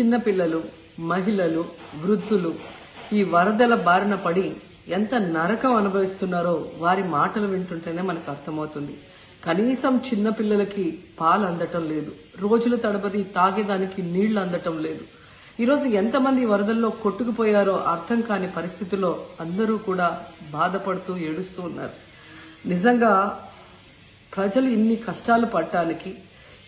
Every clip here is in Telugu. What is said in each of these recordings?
చిన్నపిల్లలు మహిళలు వృద్ధులు ఈ వరదల బారిన పడి ఎంత నరకం అనుభవిస్తున్నారో వారి మాటలు వింటుంటేనే మనకు అర్థమవుతుంది. కనీసం చిన్నపిల్లలకి పాలు అందటం లేదు. రోజుల తడబడి తాగేదానికి నీళ్ళు అందటం లేదు. ఈరోజు ఎంతమంది వరదల్లో కొట్టుకుపోయారో అర్థం కాని పరిస్థితిలో అందరూ కూడా బాధపడుతూ ఏడుస్తూ ఉన్నారు. నిజంగా ప్రజలు ఇన్ని కష్టాలు పడటానికి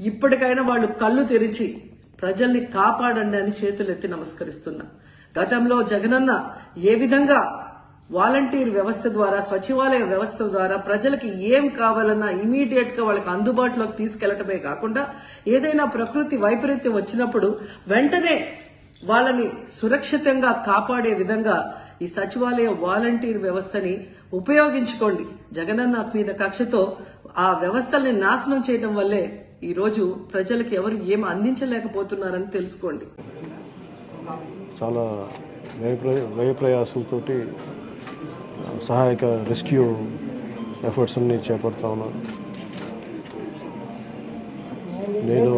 ఇప్పటికైనా వాళ్ళు కళ్ళు తెరిచి ప్రజల్ని కాపాడండి అని చేతులెత్తి నమస్కరిస్తున్నా. గతంలో జగనన్న ఏ విధంగా వాలంటీర్ వ్యవస్థ ద్వారా సచివాలయ వ్యవస్థ ద్వారా ప్రజలకి ఏం కావాలన్నా ఇమీడియట్గా వాళ్ళకి అందుబాటులోకి తీసుకెళ్ళటమే కాకుండా ఏదైనా ప్రకృతి వైపరీత్యం వచ్చినప్పుడు వెంటనే వాళ్ళని సురక్షితంగా కాపాడే విధంగా ఈ సచివాలయ వాలంటీర్ వ్యవస్థని ఉపయోగించుకోండి. జగనన్న మీద కక్షతో ఆ వ్యవస్థల్ని నాశనం చేయడం వల్లే ఈరోజు ప్రజలకు ఎవరు ఏం అందించలేకపోతున్నారని తెలుసుకోండి. చాలా వ్యయ ప్రయ- సహాయక రెస్క్యూ ఎఫర్ట్స్ అన్ని చేపడతా ఉన్నాను నేను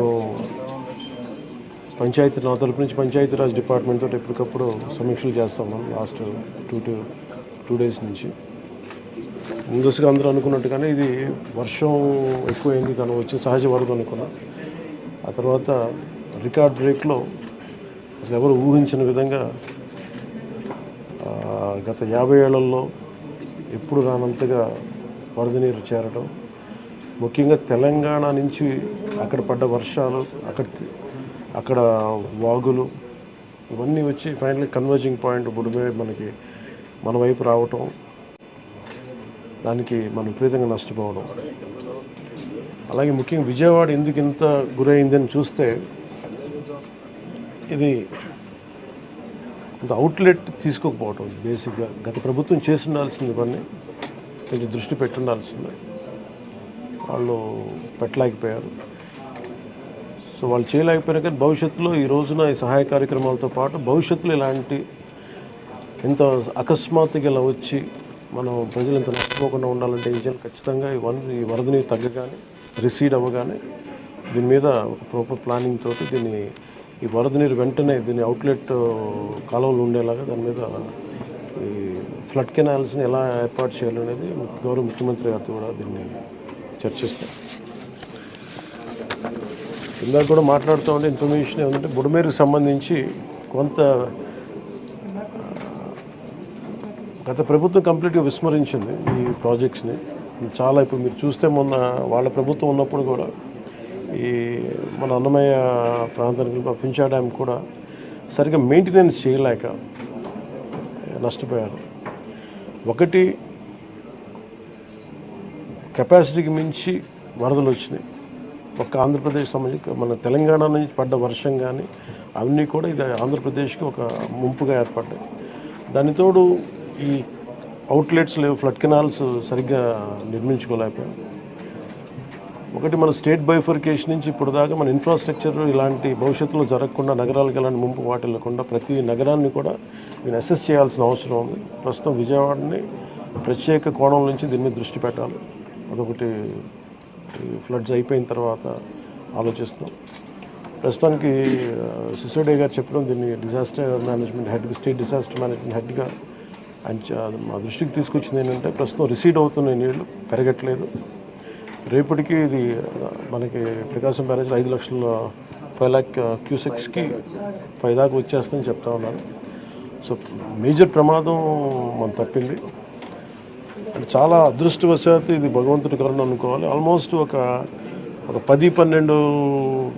పంచాయతీ నా తరపు నుంచి పంచాయతీరాజ్ డిపార్ట్మెంట్ తోటి ఎప్పటికప్పుడు సమీక్షలు చేస్తా ఉన్నాను last two two two days నుంచి. ముందస్తుగా అందరూ అనుకున్నట్టుగానే ఇది వర్షం ఎక్కువైంది తను వచ్చి సహజ వరద అనుకున్నా. ఆ తర్వాత రికార్డ్ బ్రేక్లో అసలు ఎవరు ఊహించిన విధంగా గత యాభై ఏళ్ళలో ఎప్పుడు రానంతగా వరద నీరు చేరడం ముఖ్యంగా తెలంగాణ నుంచి అక్కడ పడ్డ వర్షాలు అక్కడ అక్కడ వాగులు ఇవన్నీ వచ్చి ఫైనల్ కన్వర్జింగ్ పాయింట్ బుడిమే మనకి మన వైపు రావటం. దానికి మనం విపరీతంగా నష్టపోవడం. అలాగే ముఖ్యంగా విజయవాడ ఎందుకు ఇంత గురైందని చూస్తే ఇది కొంత అవుట్లెట్ తీసుకోకపోవటం. బేసిక్గా గత ప్రభుత్వం చేసిండాల్సింది ఇవన్నీ కొంచెం దృష్టి పెట్టుండాల్సింది. వాళ్ళు పెట్టలేకపోయారు. సో వాళ్ళు చేయలేకపోయినా కానీ భవిష్యత్తులో ఈ రోజున ఈ సహాయ కార్యక్రమాలతో పాటు భవిష్యత్తులో ఇలాంటి ఎంత అకస్మాత్తుగా ఇలా వచ్చి మనం ప్రజలు ఇంత నష్టపోకుండా ఉండాలంటే ఏం ఖచ్చితంగా ఈ వన్ ఈ వరద నీరు తగ్గగానే రిసీడ్ అవ్వగానే దీని మీద ఒక ప్రాపర్ ప్లానింగ్ తోటి దీన్ని ఈ వరద నీరు వెంటనే దీని అవుట్లెట్ కాలువలు ఉండేలాగా దాని మీద ఈ ఫ్లడ్ కెనాల్స్ని ఎలా ఏర్పాటు చేయాలనేది గౌరవ ముఖ్యమంత్రి గారితో కూడా దీన్ని చర్చిస్తాం. ఇందాక కూడా మాట్లాడుతూ ఉంటే ఇన్ఫర్మేషన్ ఏంటంటే బుడమేరుకు సంబంధించి కొంత గత ప్రభుత్వం కంప్లీట్గా విస్మరించింది ఈ ప్రాజెక్ట్స్ని. చాలా ఇప్పుడు మీరు చూస్తే మొన్న వాళ్ళ ప్రభుత్వం ఉన్నప్పుడు కూడా ఈ మన అన్నమయ్య ప్రాంతానికి పించా డ్యామ్ కూడా సరిగ్గా మెయింటెనెన్స్ చేయలేక నష్టపోయారు. ఒకటి కెపాసిటీకి మించి వరదలు వచ్చినాయి. ఒక ఆంధ్రప్రదేశ్ సంబంధించి మన తెలంగాణ నుంచి పడ్డ వర్షం కానీ అవన్నీ కూడా ఇది ఆంధ్రప్రదేశ్కి ఒక ముంపుగా ఏర్పడ్డాయి. దానితోడు ఈ అవుట్లెట్స్ లేవు ఫ్లడ్ కెనాల్స్ సరిగ్గా నిర్మించుకోలేకపోయాం. ఒకటి మన స్టేట్ బైఫర్కేషన్ నుంచి ఇప్పుడు దాకా మన ఇన్ఫ్రాస్ట్రక్చర్ ఇలాంటి భవిష్యత్తులో జరగకుండా నగరాలకు ఎలాంటి ముంపు వాటిల్లకుండా ప్రతి నగరాన్ని కూడా దీన్ని అసెస్ చేయాల్సిన అవసరం ఉంది. ప్రస్తుతం విజయవాడని ప్రత్యేక కోణం నుంచి దీని మీద దృష్టి పెట్టాలి. అదొకటి ఫ్లడ్స్ అయిపోయిన తర్వాత ఆలోచిస్తున్నాం. ప్రస్తుతానికి సిసోడే గారు చెప్పడం దీన్ని disaster management head state disaster management హెడ్గా మా దృష్టికి తీసుకొచ్చింది ఏంటంటే ప్రస్తుతం రిసీడ్ అవుతున్న నీళ్ళు పెరగట్లేదు. రేపటికి ఇది మనకి ప్రకాశం బ్యారేజ్ ఐదు లక్షల ఫైవ్ ల్యాక్ క్యూసెక్స్కి ఫైవ్ దాకా వచ్చేస్తుందని చెప్తా ఉన్నారు. సో మేజర్ ప్రమాదం మనం తప్పింది. అంటే చాలా అదృష్టవశాత్తు ఇది భగవంతుడి కరుణ అనుకోవాలి. ఆల్మోస్ట్ ఒక ఒక పది పన్నెండు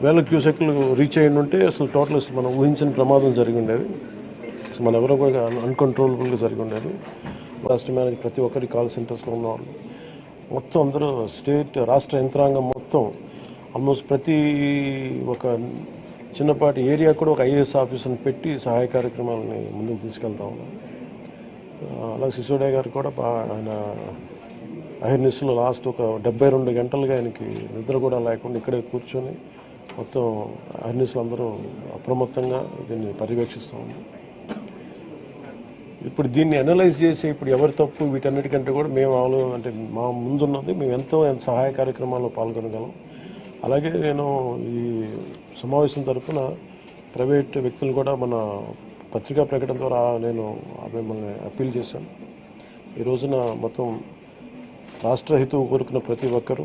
వేల క్యూసెక్లు రీచ్ అయ్యి ఉంటే అసలు టోటల్ అసలు మనం ఊహించిన ప్రమాదం జరిగి ఉండేది. అటాక్స్ మన ఎవరో కూడా అన్కంట్రోలబుల్గా జరిగి ఉండేది. రాష్ట్ర మేనేజ్ ప్రతి ఒక్కరి కాల్ సెంటర్స్లో ఉన్నవాళ్ళు మొత్తం అందరూ స్టేట్ రాష్ట్ర యంత్రాంగం మొత్తం ఆల్మోస్ట్ ప్రతి ఒక చిన్నపాటి ఏరియా కూడా ఒక ఐఏఎస్ ఆఫీసర్ని పెట్టి సహాయ కార్యక్రమాలని ముందుకు తీసుకెళ్తా ఉన్నాం. అలాగే సిసోడే గారు కూడా ఆయన అహర్నిస్లో లాస్ట్ ఒక డెబ్బై రెండు గంటలుగా ఆయనకి నిద్ర కూడా లేకుండా ఇక్కడే కూర్చొని మొత్తం అహిర్నిస్లు అందరూ అప్రమత్తంగా దీన్ని పర్యవేక్షిస్తూ ఉన్నాం ఇప్పుడు దీన్ని అనలైజ్ చేసి ఇప్పుడు ఎవరి తప్పు వీటన్నిటికంటే కూడా మేము ఆలో అంటే మా ముందున్నది మేము ఎంతో ఎంత సహాయ కార్యక్రమాల్లో పాల్గొనగలం. అలాగే నేను ఈ సమావేశం తరఫున ప్రైవేట్ వ్యక్తులు కూడా మన పత్రికా ప్రకటన ద్వారా నేను మిమ్మల్ని అప్పీల్ చేశాను. ఈ రోజున మొత్తం రాష్ట్ర హితవు కోరుకున్న ప్రతి ఒక్కరూ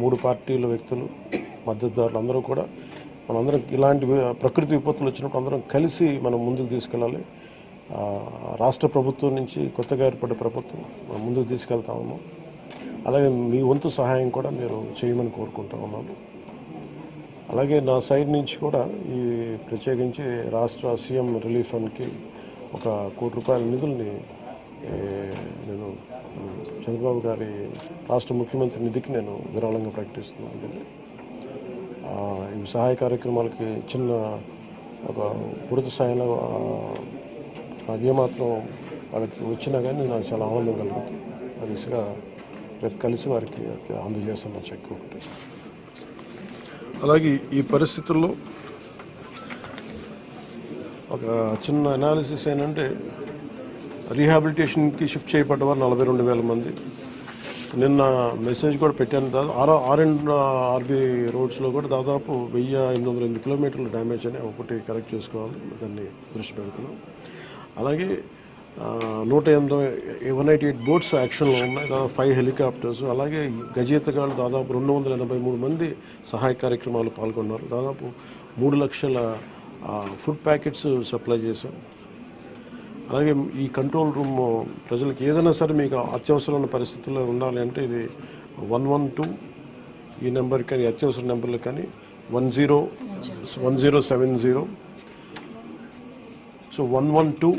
మూడు పార్టీల వ్యక్తులు మద్దతుదారులు అందరూ కూడా మనందరం ఇలాంటి ప్రకృతి విపత్తులు వచ్చినప్పుడు అందరం కలిసి మనం ముందుకు తీసుకెళ్ళాలి. రాష్ట్ర ప్రభుత్వం నుంచి కొత్తగా ఏర్పడ్డ ప్రభుత్వం ముందుకు తీసుకెళ్తా ఉన్నాం అలాగే మీ వంతు సహాయం కూడా మీరు చేయమని కోరుకుంటా ఉన్నాను అలాగే నా సైడ్ నుంచి కూడా ఈ ప్రత్యేకించి రాష్ట్ర సీఎం రిలీఫ్ ఫండ్కి ఒక కోటి రూపాయల నిధుల్ని నేను చంద్రబాబు గారి రాష్ట్ర ముఖ్యమంత్రి నిధికి నేను విరాళంగా ప్రకటిస్తున్నాను ఈ సహాయ కార్యక్రమాలకి చిన్న ఒక పూర్తి స్థాయిలో ఆ, మాత్రం వాళ్ళకి వచ్చినా కానీ నాకు చాలా ఆనందం కలుగుతుంది. అది రేపు కలిసి వారికి అందజేస్తాను చెక్ ఒకటి. అలాగే ఈ పరిస్థితుల్లో ఒక చిన్న అనాలిసిస్ ఏంటంటే రీహాబిలిటేషన్కి షిఫ్ట్ చేయబడ్డ వారు నలభై రెండు వేల మంది. నిన్న మెసేజ్ కూడా పెట్టాను. దాదాపు ఆర్ ఆర్ అండ్ ఆర్బీ రోడ్స్లో కూడా దాదాపు వెయ్యి ఎనిమిది వందల ఎనిమిది కిలోమీటర్ల డ్యామేజ్ అని ఒకటి కరెక్ట్ చేసుకోవాలి. దాన్ని దృష్టి పెడుతున్నాం. అలాగే నూట ఎనిమిది వన్ ఎయిటీ ఎయిట్ బోట్స్ యాక్షన్లో ఉన్నాయి. దాదాపు ఫైవ్ హెలికాప్టర్స్ అలాగే గజేతగాళ్ళు దాదాపు రెండు వందల ఎనభై మూడు మంది సహాయ కార్యక్రమాలు పాల్గొన్నారు. దాదాపు మూడు లక్షల ఫుడ్ ప్యాకెట్స్ సప్లై చేశాం. అలాగే ఈ కంట్రోల్ రూమ్ ప్రజలకు ఏదైనా సరే మీకు అత్యవసరమైన పరిస్థితుల్లో ఉండాలి అంటే ఇది వన్ వన్ టూ ఈ నెంబర్ కానీ అత్యవసర నెంబర్లు కానీ one zero one zero seven zero so one one two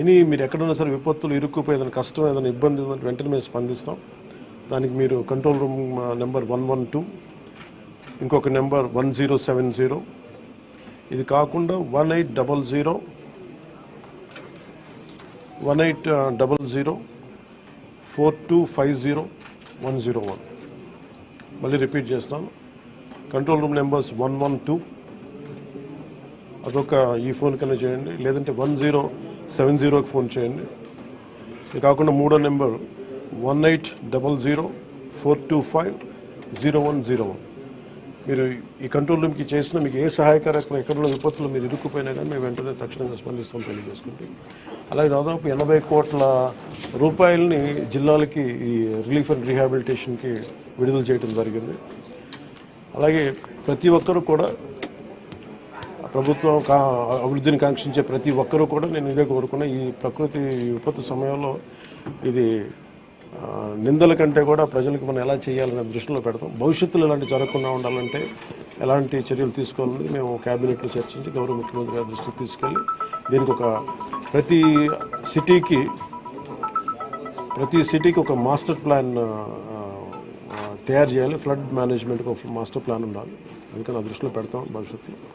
any మీరు ఎక్కడున్నా సరే విపత్తులు ఇరుక్కుపోయి ఏదైనా కష్టం ఏదైనా ఇబ్బంది ఉందంటే వెంటనే మేము స్పందిస్తాం. దానికి మీరు control room number one one two ఇంకొక number one zero seven zero. ఇది కాకుండా one eight double zero one eight double zero four two five zero one zero one. మళ్ళీ రిపీట్ చేస్తాను. Control room numbers one one two అదొక ఈ ఫోన్ కన్నా చేయండి. లేదంటే వన్ జీరో సెవెన్ జీరోకి ఫోన్ చేయండి. ఇది కాకుండా మూడో number one eight double zero four two five zero one zero one. మీరు ఈ కంట్రోల్ రూమ్కి చేసిన మీకు ఏ సహాయ ఎక్కడున్న విపత్తులు మీరు ఇరుక్కుపోయినా కానీ మేము వెంటనే తక్షణంగా స్పందిస్తాం తెలియజేసుకుంటే. అలాగే దాదాపు ఎనభై కోట్ల రూపాయలని జిల్లాలకి ఈ రిలీఫ్ అండ్ రీహాబిలిటేషన్కి విడుదల చేయడం జరిగింది. అలాగే ప్రతి ఒక్కరూ కూడా ప్రభుత్వం కా అభివృద్ధిని కాంక్షించే ప్రతి ఒక్కరూ కూడా నేను ఇదే కోరుకున్నా ఈ ప్రకృతి విపత్తు సమయంలో ఇది నిందల కంటే కూడా ప్రజలకు మనం ఎలా చేయాలనే దృష్టిలో పెడతాం. భవిష్యత్తులో ఇలాంటి జరగకుండా ఉండాలంటే ఎలాంటి చర్యలు తీసుకోవాలని మేము క్యాబినెట్లో చర్చించి గౌరవ ముఖ్యమంత్రి గారి దృష్టికి తీసుకెళ్ళి దీనికి ఒక ప్రతి సిటీకి ప్రతి సిటీకి ఒక మాస్టర్ ప్లాన్ తయారు చేయాలి. ఫ్లడ్ మేనేజ్మెంట్కి ఒక మాస్టర్ ప్లాన్ ఉండాలి. అందుకని ఆ దృష్టిలో పెడతాం భవిష్యత్తులో.